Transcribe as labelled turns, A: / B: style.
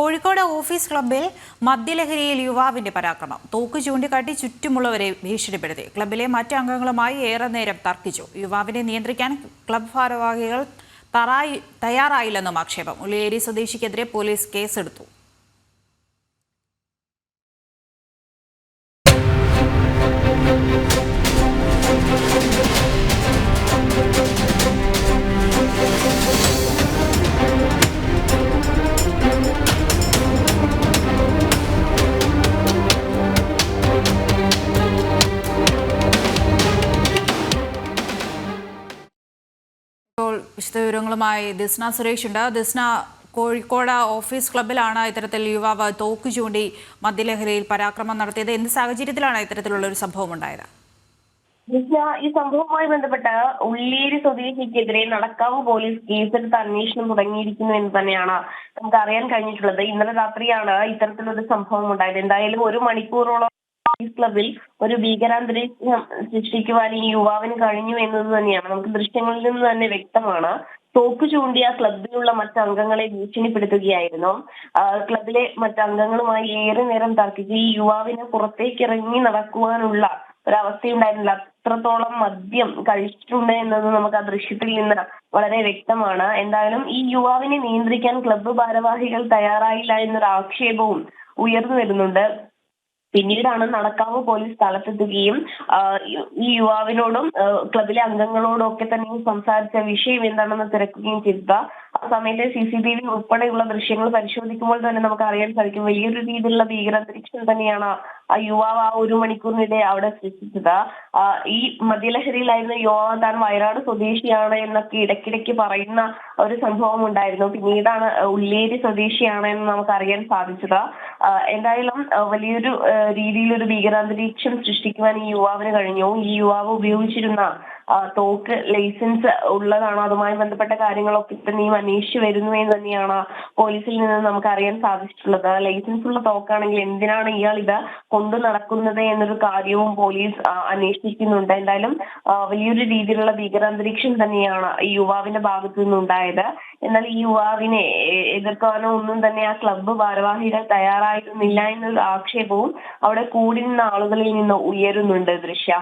A: Kozhikode office ക്ലബ്ബിൽ മദ്യലഹരിയിൽ യുവാവിന്റെ പരാക്രമം. തോക്ക് ചൂണ്ടിക്കാട്ടി ചുറ്റുമുള്ളവരെ ഭീഷണിപ്പെടുത്തി. ക്ലബ്ബിലെ മറ്റ് അംഗങ്ങളുമായി ഏറെ നേരം തർക്കിച്ചു. യുവാവിനെ നിയന്ത്രിക്കാൻ ക്ലബ് ഭാരവാഹികൾ തയ്യാറായില്ലെന്നും ആക്ഷേപം. ഉള്ളിയേരി സ്വദേശിക്കെതിരെ പോലീസ് കേസെടുത്തു. ഇപ്പോൾ വിശദവിവരങ്ങളുമായി ദിസ്ന സുരേഷ് ഉണ്ട്. ദിസ്ന കോഴിക്കോട് ഓഫീസ് ക്ലബിലാണ് ഇത്തരത്തിൽ യുവാവ് തോക്ക് ചൂണ്ടി മദ്യലഹരിയിൽ പരാക്രമം നടത്തിയത്. എന്ത് സാഹചര്യത്തിലാണ് ഇത്തരത്തിലുള്ള ഒരു സംഭവം ഉണ്ടായത്?
B: ഈ സംഭവവുമായി ബന്ധപ്പെട്ട് ഉള്ളേരി സ്വദേശിക്കെതിരെ നടക്കാവ് പോലീസ് കേസെടുത്ത് അന്വേഷണം തുടങ്ങിയിരിക്കുന്നു എന്ന് തന്നെയാണ് നമുക്ക് അറിയാൻ കഴിഞ്ഞിട്ടുള്ളത്. ഇന്നലെ രാത്രിയാണ് ഇത്തരത്തിലൊരു സംഭവം ഉണ്ടായത്. എന്തായാലും ഒരു മണിക്കൂറോളം ക്ലബിൽ ഒരു ഭീകരാന്തരീക്ഷം സൃഷ്ടിക്കുവാൻ ഈ യുവാവിന് കഴിഞ്ഞു എന്നത് തന്നെയാണ്. നമുക്ക് ദൃശ്യങ്ങളിൽ നിന്ന് തന്നെ വ്യക്തമാണ്. തോക്ക് ചൂണ്ടിയ ക്ലബിലുള്ള മറ്റ് അംഗങ്ങളെ ഭീഷണിപ്പെടുത്തുകയായിരുന്നു. ക്ലബിലെ മറ്റ് അംഗങ്ങളുമായി ഏറെ നേരം തർക്കിച്ച് ഈ യുവാവിനെ പുറത്തേക്ക് ഇറങ്ങി നടക്കുവാനുള്ള ഒരവസ്ഥയുണ്ടായിരുന്നില്ല. അത്രത്തോളം മദ്യം കഴിച്ചിട്ടുണ്ട് എന്നത് നമുക്ക് ആ ദൃശ്യത്തിൽ നിന്ന് വളരെ വ്യക്തമാണ്. എന്തായാലും ഈ യുവാവിനെ നിയന്ത്രിക്കാൻ ക്ലബ്ബ് ഭാരവാഹികൾ തയ്യാറായില്ല എന്നൊരു ആക്ഷേപവും ഉയർന്നു വരുന്നുണ്ട്. പിന്നീടാണ് നടക്കാവ് പോലീസ് സ്ഥലത്തെത്തുകയും ഈ- യുവാവിനോടും ക്ലബിലെ അംഗങ്ങളോടും ഒക്കെ തന്നെ സംസാരിച്ച വിഷയം എന്താണെന്ന് തിരക്കുകയും ചെയ്തത് ആ സമയത്തെ സി സി ടി വി ഉൾപ്പെടെയുള്ള ദൃശ്യങ്ങൾ പരിശോധിക്കുമ്പോൾ തന്നെ നമുക്ക് അറിയാൻ സാധിക്കും വലിയൊരു രീതിയിലുള്ള ഭീകരാന്തരീക്ഷം തന്നെയാണ് ആ യുവാവ് ആ ഒരു മണിക്കൂറിനിടെ അവിടെ സൃഷ്ടിച്ചത്. ഈ മദ്യലഹരിയിലായിരുന്ന യുവാവ് താൻ വയനാട് സ്വദേശിയാണ് എന്നൊക്കെ ഇടയ്ക്കിടയ്ക്ക് പറയുന്ന ഒരു സംഭവം ഉണ്ടായിരുന്നു. പിന്നീടാണ് ഉള്ളേരി സ്വദേശിയാണ് എന്ന് നമുക്ക് അറിയാൻ സാധിച്ചത് എന്തായാലും വലിയൊരു രീതിയിലൊരു ഭീകരാന്തരീക്ഷം സൃഷ്ടിക്കുവാൻ ഈ യുവാവിന് കഴിഞ്ഞു. ഈ യുവാവ് ഉപയോഗിച്ചിരുന്ന തോക്ക് ലൈസൻസ് ഉള്ളതാണോ. അതുമായി ബന്ധപ്പെട്ട കാര്യങ്ങളൊക്കെ തന്നെയും അന്വേഷിച്ചു വരുന്നു എന്ന് തന്നെയാണ് പോലീസിൽ നിന്ന് നമുക്ക് അറിയാൻ സാധിച്ചിട്ടുള്ളത് ലൈസൻസ് ഉള്ള തോക്കാണെങ്കിൽ എന്തിനാണ് ഇയാൾ ഇത് കൊണ്ടു നടക്കുന്നത് എന്നൊരു കാര്യവും പോലീസ് അന്വേഷിക്കുന്നുണ്ട്. എന്തായാലും വലിയൊരു രീതിയിലുള്ള ഭീകരാന്തരീക്ഷം തന്നെയാണ് ഈ യുവാവിന്റെ ഭാഗത്തു നിന്നുണ്ടായത്. എന്നാൽ ഈ യുവാവിനെ എതിർക്കാനോ ഒന്നും തന്നെ ആ ക്ലബ്ബ് ഭാരവാഹികൾ തയ്യാറായിരുന്നില്ല എന്നൊരു ആക്ഷേപവും അവിടെ കൂടി നിന്ന ആളുകളിൽ നിന്ന് ഉയരുന്നുണ്ട് ദൃശ്യ.